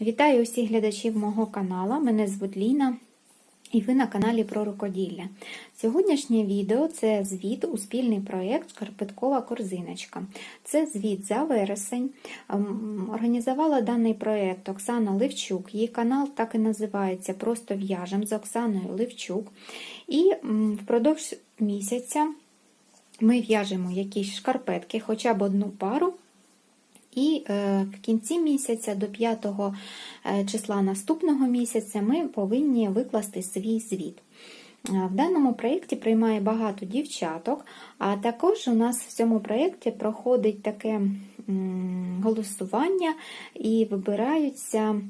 Вітаю усіх глядачів мого каналу. Мене звуть Ліна і ви на каналі про рукоділля. Сьогоднішнє відео це звіт у спільний проєкт Шкарпеткова корзиночка. Це звіт за вересень. Ем, Організувала даний проєкт Оксана Левчук. Її канал так і називається Просто в'яжем з Оксаною Левчук. І впродовж місяця ми в'яжемо якісь шкарпетки, хоча б одну пару. І е, в кінці місяця, до 5 е, числа наступного місяця, ми повинні викласти свій звіт. Е, В даному проєкті приймає багато дівчаток, а також у нас в цьому проєкті проходить таке голосування і вибираються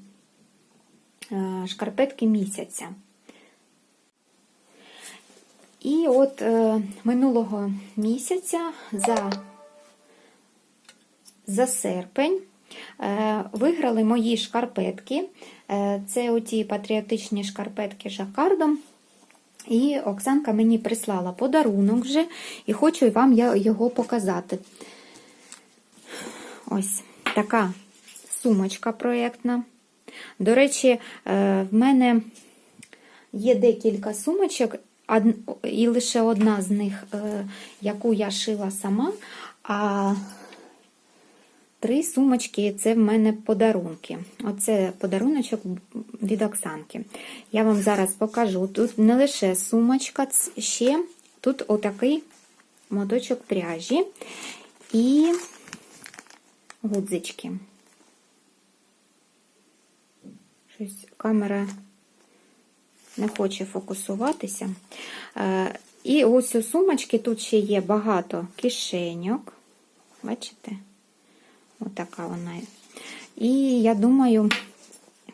шкарпетки місяця. І от минулого місяця за за серпень е, виграли мої шкарпетки. Е, Це оті патріотичні шкарпетки жакардом. І Оксанка мені прислала подарунок вже, і хочу вам його показати. Ось така сумочка проєктна. До речі, е, в мене є декілька сумочок, і лише одна з них, яку я шила сама. а Три сумочки це в мене подарунки. Оце подаруночок від Оксанки. Я вам зараз покажу. Тут не лише сумочка, ще тут отакий моточок пряжі і гудзички. Щось камера не хоче фокусуватися. І ось у сумочки тут ще є багато кишеньок. Бачите? Отака вона. І я думаю,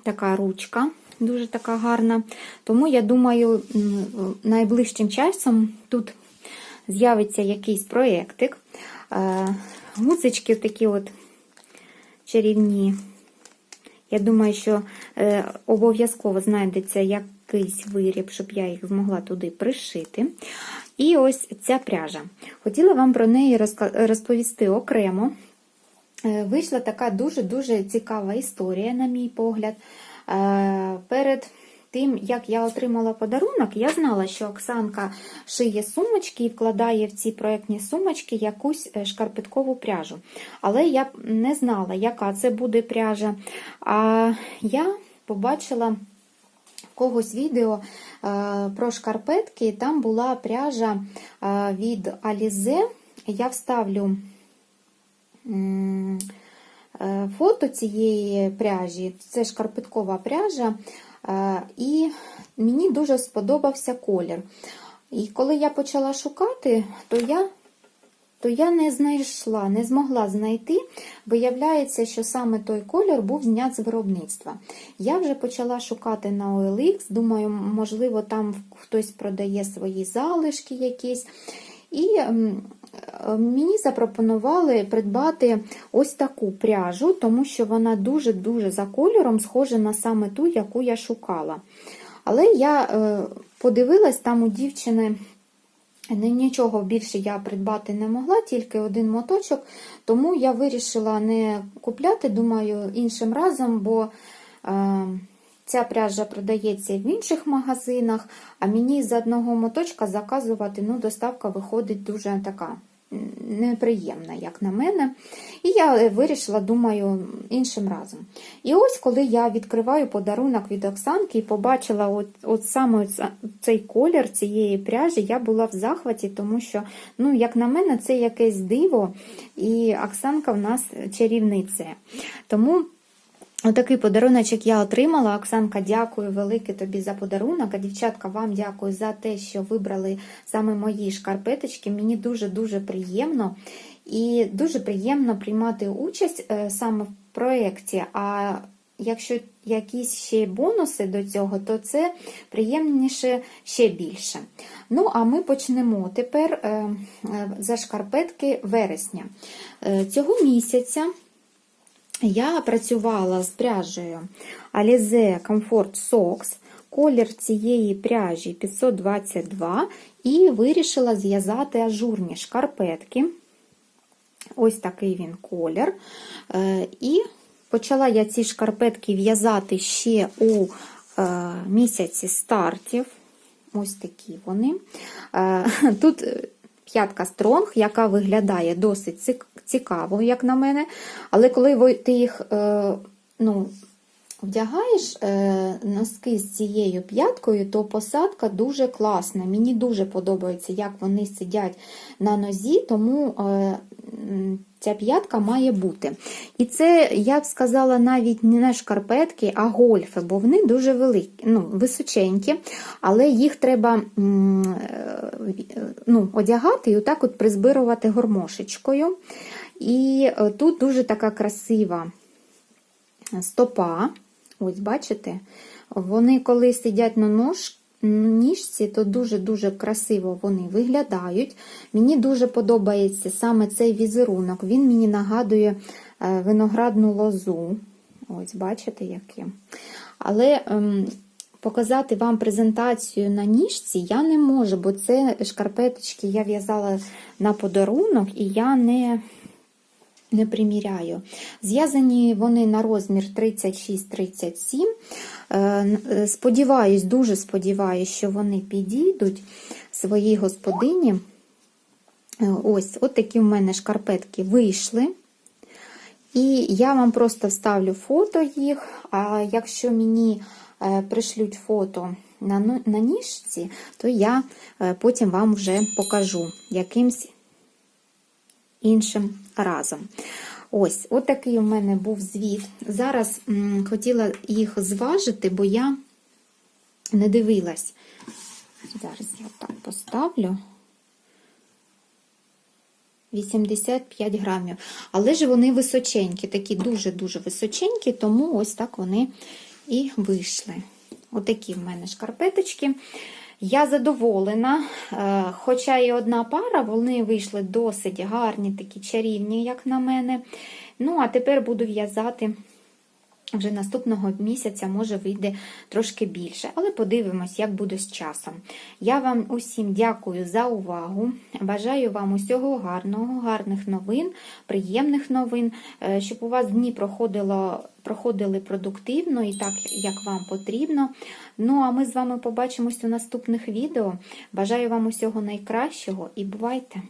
така ручка дуже така гарна. Тому я думаю, найближчим часом тут з'явиться якийсь проєктик. Гуцечки такі от чарівні. Я думаю, що е, обов'язково знайдеться якийсь виріб, щоб я їх змогла туди пришити. І ось ця пряжа. Хотіла вам про неї розповісти окремо. Е, вийшла така дуже-дуже цікава історія, на мій погляд. Е, перед тим, як я отримала подарунок, я знала, що Оксанка шиє сумочки і вкладає в ці проєктні сумочки якусь е, шкарпеткову пряжу. Але я не знала, яка це буде пряжа. А я побачила когось відео про шкарпетки, там була пряжа від Alize. Я вставлю. Е, фото цієї пряжі, це шкарпеткова пряжа, е, і мені дуже сподобався колір. І коли я почала шукати, то я то я не знайшла, не змогла знайти. Виявляється, що саме той колір був знят з виробництва. Я вже почала шукати на OLX, думаю, можливо, там хтось продає свої залишки якісь. І мені запропонували придбати ось таку пряжу, тому що вона дуже-дуже за кольором схожа на саме ту, яку я шукала. Але я е, подивилась, там у дівчини нічого більше я придбати не могла, тільки один моточок, тому я вирішила не купляти, думаю, іншим разом, бо. Е, Ця пряжа продається в інших магазинах, а мені з одного моточка заказувати ну, доставка виходить дуже така неприємна, як на мене. І я вирішила, думаю, іншим разом. І ось, коли я відкриваю подарунок від Оксанки і побачила от, от саме цей колір цієї пряжі, я була в захваті, тому що, ну, як на мене, це якесь диво, і Оксанка в нас чарівниця. Тому. Отакий подаруночок я отримала. Оксанка, дякую велике тобі за подарунок. А дівчатка, вам дякую за те, що вибрали саме мої шкарпеточки. Мені дуже-дуже приємно і дуже приємно приймати участь е, саме в проєкті. А якщо якісь ще бонуси до цього, то це приємніше ще більше. Ну, а ми почнемо тепер е, е, за шкарпетки вересня. Цього місяця. Я працювала з пряжею Alize Comfort Socks, колір цієї пряжі 522, і вирішила зв'язати ажурні шкарпетки. Ось такий він колір. Е, і Почала я ці шкарпетки в'язати ще у е, місяці стартів. Ось такі вони. Е, тут п'ятка стронг, яка виглядає досить цікаво, як на мене. Але коли ти їх е, ну, вдягаєш е, носки з цією п'яткою, то посадка дуже класна. Мені дуже подобається, як вони сидять на нозі, тому е, ця п'ятка має бути. І це, я б сказала, навіть не шкарпетки, а гольфи, бо вони дуже великі, ну, височенькі, але їх треба е, ну, одягати і отак от призбирувати гормошечкою. І е, тут дуже така красива стопа. Ось, бачите, вони, коли сидять на нож, ніжці, то дуже-дуже красиво вони виглядають. Мені дуже подобається саме цей візерунок. Він мені нагадує е, виноградну лозу. Ось, бачите, який. Але ем, показати вам презентацію на ніжці я не можу, бо це шкарпеточки я в'язала на подарунок, і я не не приміряю. Зв'язані вони на розмір 36-37. Е, е, Сподіваюсь, дуже сподіваюсь, що вони підійдуть своїй господині. Е, Ось, от такі в мене шкарпетки вийшли. І я вам просто вставлю фото їх. А якщо мені пришлють фото на, ну- на ніжці, то я потім вам вже покажу якимсь іншим разом. Ось, от такий у мене був звіт. Зараз м, хотіла їх зважити, бо я не дивилась. Зараз я так поставлю. 85 грамів. Але ж вони височенькі, такі дуже-дуже височенькі, тому ось так вони і вийшли. Отакі в мене шкарпеточки. Я задоволена, е, хоча і одна пара, вони вийшли досить гарні, такі чарівні, як на мене. Ну, а тепер буду в'язати вже наступного місяця, може, вийде трошки більше, але подивимось, як буде з часом. Я вам усім дякую за увагу. Бажаю вам усього гарного, гарних новин, приємних новин, е, щоб у вас дні проходило, проходили продуктивно і так, як вам потрібно. Ну, а ми з вами побачимось у наступних відео. Бажаю вам усього найкращого і бувайте!